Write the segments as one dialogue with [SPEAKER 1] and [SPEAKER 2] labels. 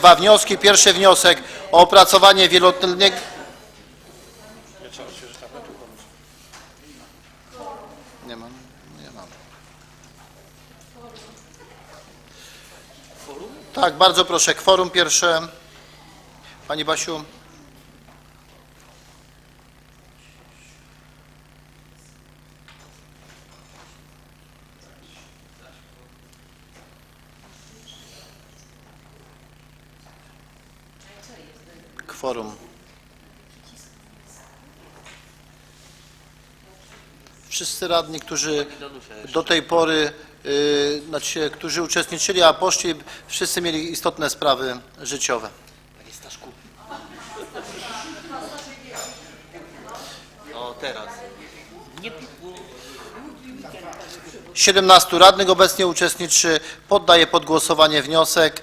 [SPEAKER 1] dwa wnioski. Pierwszy wniosek o opracowanie wieloletniego... Nie mam, nie mam. Tak, bardzo proszę, kworum pierwsze. Pani Basiu. Kworum. Wszyscy radni, którzy do tej pory, yy, znaczy, którzy uczestniczyli, a poszli, wszyscy mieli istotne sprawy życiowe.
[SPEAKER 2] Panie Staszku. O, teraz. Nie pikło.
[SPEAKER 1] 17 radnych obecnie uczestniczy. Poddaję pod głosowanie wniosek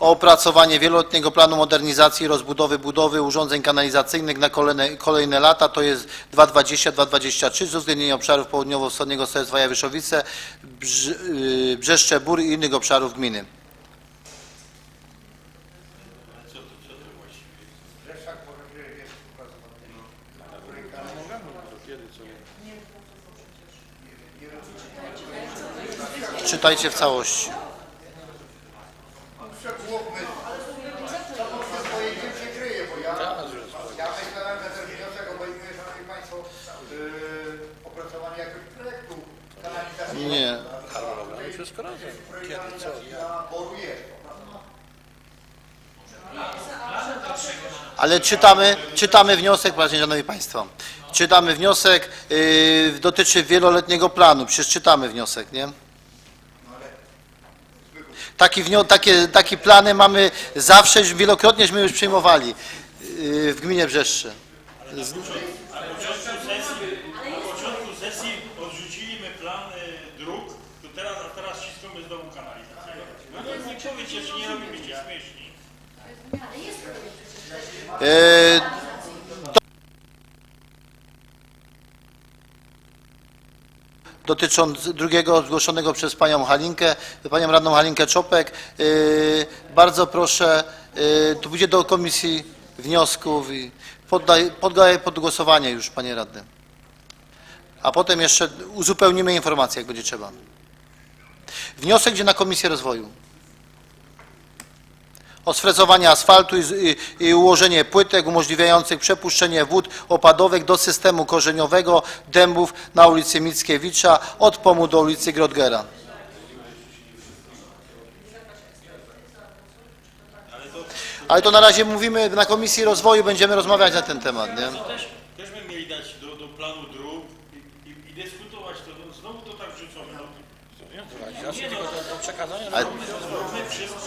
[SPEAKER 1] o opracowanie wieloletniego planu modernizacji i rozbudowy budowy urządzeń kanalizacyjnych na kolejne, kolejne lata, to jest 2020-2023 z uwzględnieniem obszarów południowo-wschodniego Sołectwa Jawiszowice, yy, Brzeszcze Bór i innych obszarów gminy. Czytajcie w całości.
[SPEAKER 3] Ja myślałem, że ten wniosek obejmuje, Szanowni Państwo, yy, opracowanie jakiegoś projektu kanalizacyjnego.
[SPEAKER 1] Nie.
[SPEAKER 3] Wszystko razem. Kiedy, co? Ja.
[SPEAKER 1] Ale czytamy, czytamy wniosek, właśnie, Szanowni Państwo. Czytamy wniosek, yy, dotyczy wieloletniego planu. Przecież czytamy wniosek, nie? Taki, takie, takie plany mamy zawsze, już wielokrotnieśmy już przyjmowali yy, w gminie Brzeszcze.
[SPEAKER 4] Na początku sesji, odrzuciliśmy plan y, dróg, to teraz, znowu kanalizację. No nie, robimy.
[SPEAKER 1] Yy, dotycząc drugiego zgłoszonego przez panią Halinkę, panią radną Halinkę Czopek. Yy, Bardzo proszę, yy, to pójdzie do komisji wniosków i poddaj, poddaję pod głosowanie już, panie radny. A potem jeszcze uzupełnimy informacje, jak będzie trzeba. Wniosek idzie na Komisję Rozwoju. O sfrezowanie asfaltu i, i, i ułożenie płytek umożliwiających przepuszczenie wód opadowych do systemu korzeniowego dębów na ulicy Mickiewicza od Pomu do ulicy Grodgera. Ale to na razie mówimy, na Komisji Rozwoju będziemy rozmawiać na ten temat, nie?
[SPEAKER 4] Też, też by mieli dać do, do planu dróg i, i, i dyskutować to. No, Znowu to tak wrzucone. No, nie no,
[SPEAKER 1] Ale,
[SPEAKER 4] my wszyscy jednakowo.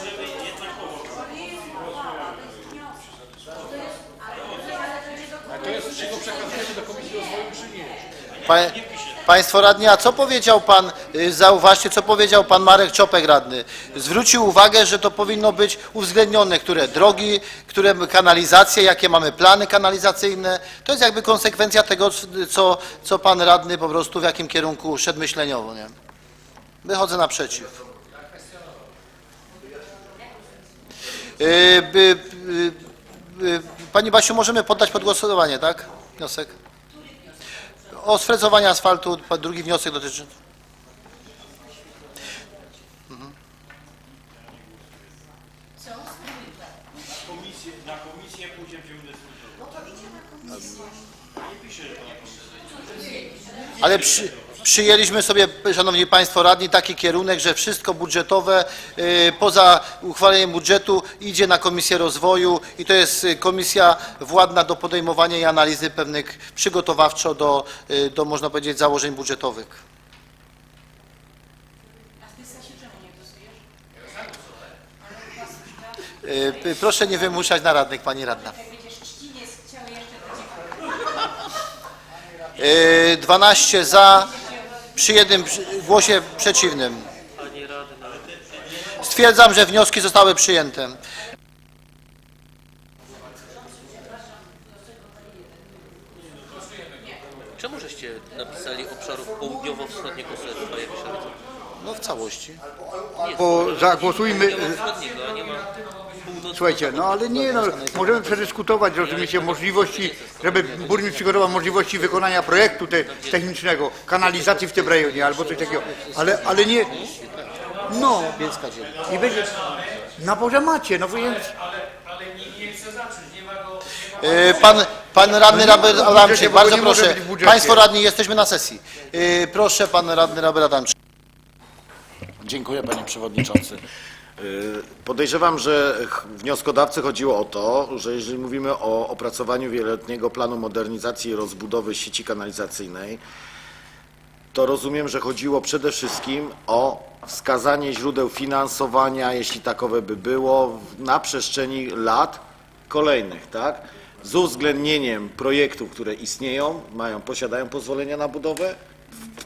[SPEAKER 1] Pa, państwo radni, a co powiedział pan, y, zauważcie, co powiedział pan Marek Czopek radny. Zwrócił uwagę, że to powinno być uwzględnione, które drogi, które kanalizacje, jakie mamy plany kanalizacyjne. To jest jakby konsekwencja tego, co, co pan radny po prostu w jakim kierunku szedł myśleniowo, nie? Wychodzę naprzeciw. Y, by, y, y, Pani Basiu, możemy poddać pod głosowanie, tak? Wniosek? O sfrezowanie asfaltu, drugi wniosek dotyczy...
[SPEAKER 4] Na komisję, na komisję później będziemy dyskutować.
[SPEAKER 1] Ale przy, przyjęliśmy sobie, Szanowni Państwo Radni, taki kierunek, że wszystko budżetowe y, poza uchwaleniem budżetu idzie na Komisję Rozwoju i to jest y, komisja władna do podejmowania i analizy pewnych przygotowawczo do, y, do można powiedzieć, założeń budżetowych. Proszę nie wymuszać na radnych, Pani Radna. Y, 12 za, przy jednym głosie przeciwnym. Stwierdzam, że wnioski zostały przyjęte.
[SPEAKER 2] Czemu żeście napisali obszarów południowo-wschodniego Sołectwa Jawiszowice?
[SPEAKER 1] No w całości.
[SPEAKER 3] Albo zagłosujmy...
[SPEAKER 2] Wschodniego, a nie ma.
[SPEAKER 3] Słuchajcie, no ale nie, no, możemy przedyskutować, rozumiecie, możliwości, żeby burmistrz przygotował możliwości wykonania projektu te, technicznego, kanalizacji w tym rejonie albo coś takiego, ale, ale nie, no, nie będzie, na Boże macie, no więc,
[SPEAKER 1] Y, Pan, pan radny
[SPEAKER 3] No
[SPEAKER 1] Robert Adamczyk,
[SPEAKER 3] bo
[SPEAKER 1] bardzo
[SPEAKER 3] nie może
[SPEAKER 1] proszę.
[SPEAKER 3] być w budżecie.
[SPEAKER 1] Państwo radni, jesteśmy na sesji. Y, Proszę, pan radny Robert Adamczyk.
[SPEAKER 5] Dziękuję panie przewodniczący. Y, Podejrzewam, że wnioskodawcy chodziło o to, że jeżeli mówimy o opracowaniu wieloletniego planu modernizacji i rozbudowy sieci kanalizacyjnej, to rozumiem, że chodziło przede wszystkim o wskazanie źródeł finansowania, jeśli takowe by było, na przestrzeni lat kolejnych, tak? Z uwzględnieniem projektów, które istnieją, mają, posiadają pozwolenia na budowę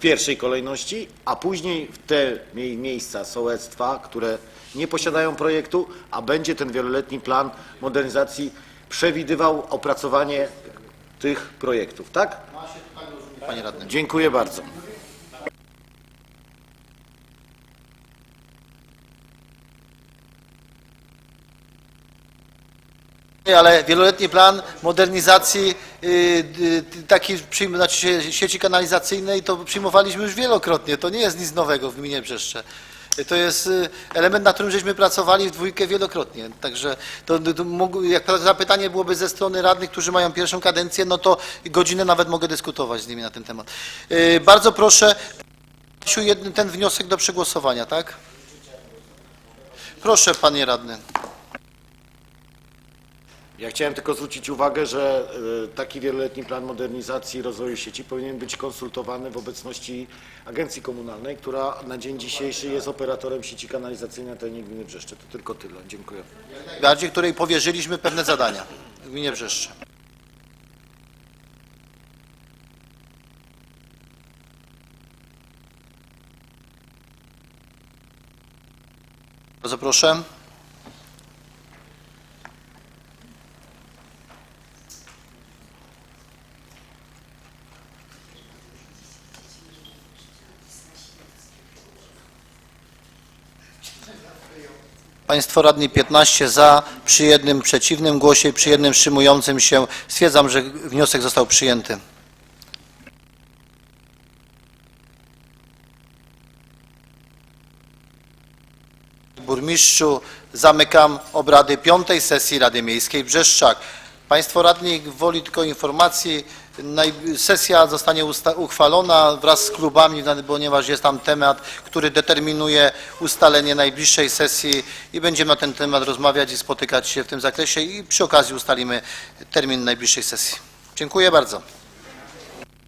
[SPEAKER 5] pierwszej kolejności, a później w te mie- miejsca sołectwa, które nie posiadają projektu, a będzie ten wieloletni plan modernizacji przewidywał opracowanie tych projektów, tak?
[SPEAKER 1] Panie radny.
[SPEAKER 5] Dziękuję bardzo.
[SPEAKER 1] Ale wieloletni plan modernizacji y, y, takiej znaczy sieci kanalizacyjnej to przyjmowaliśmy już wielokrotnie. To nie jest nic nowego w gminie Brzeszcze. Y, To jest element, na którym żeśmy pracowali w dwójkę wielokrotnie. Także to, to mógł, jak zapytanie byłoby ze strony radnych, którzy mają pierwszą kadencję, no to godzinę nawet mogę dyskutować z nimi na ten temat. Bardzo proszę ten wniosek do przegłosowania, tak? Proszę, panie radny.
[SPEAKER 5] Ja chciałem tylko zwrócić uwagę, że y, taki wieloletni plan modernizacji i rozwoju sieci powinien być konsultowany w obecności Agencji Komunalnej, która na dzień dzisiejszy jest operatorem sieci kanalizacyjnej na terenie gminy Brzeszcze. To tylko tyle. Dziękuję.
[SPEAKER 1] bardziej której powierzyliśmy pewne zadania w gminie Brzeszcze. Bardzo proszę. Państwo radni 15 za, przy jednym przeciwnym głosie i przy jednym wstrzymującym się. Stwierdzam, że wniosek został przyjęty. Burmistrzu, zamykam obrady piątej sesji Rady Miejskiej Brzeszczak. Państwo radni woli tylko informacji, sesja zostanie uchwalona wraz z klubami, ponieważ jest tam temat, który determinuje ustalenie najbliższej sesji i będziemy na ten temat rozmawiać i spotykać się w tym zakresie i przy okazji ustalimy termin najbliższej sesji. Dziękuję bardzo.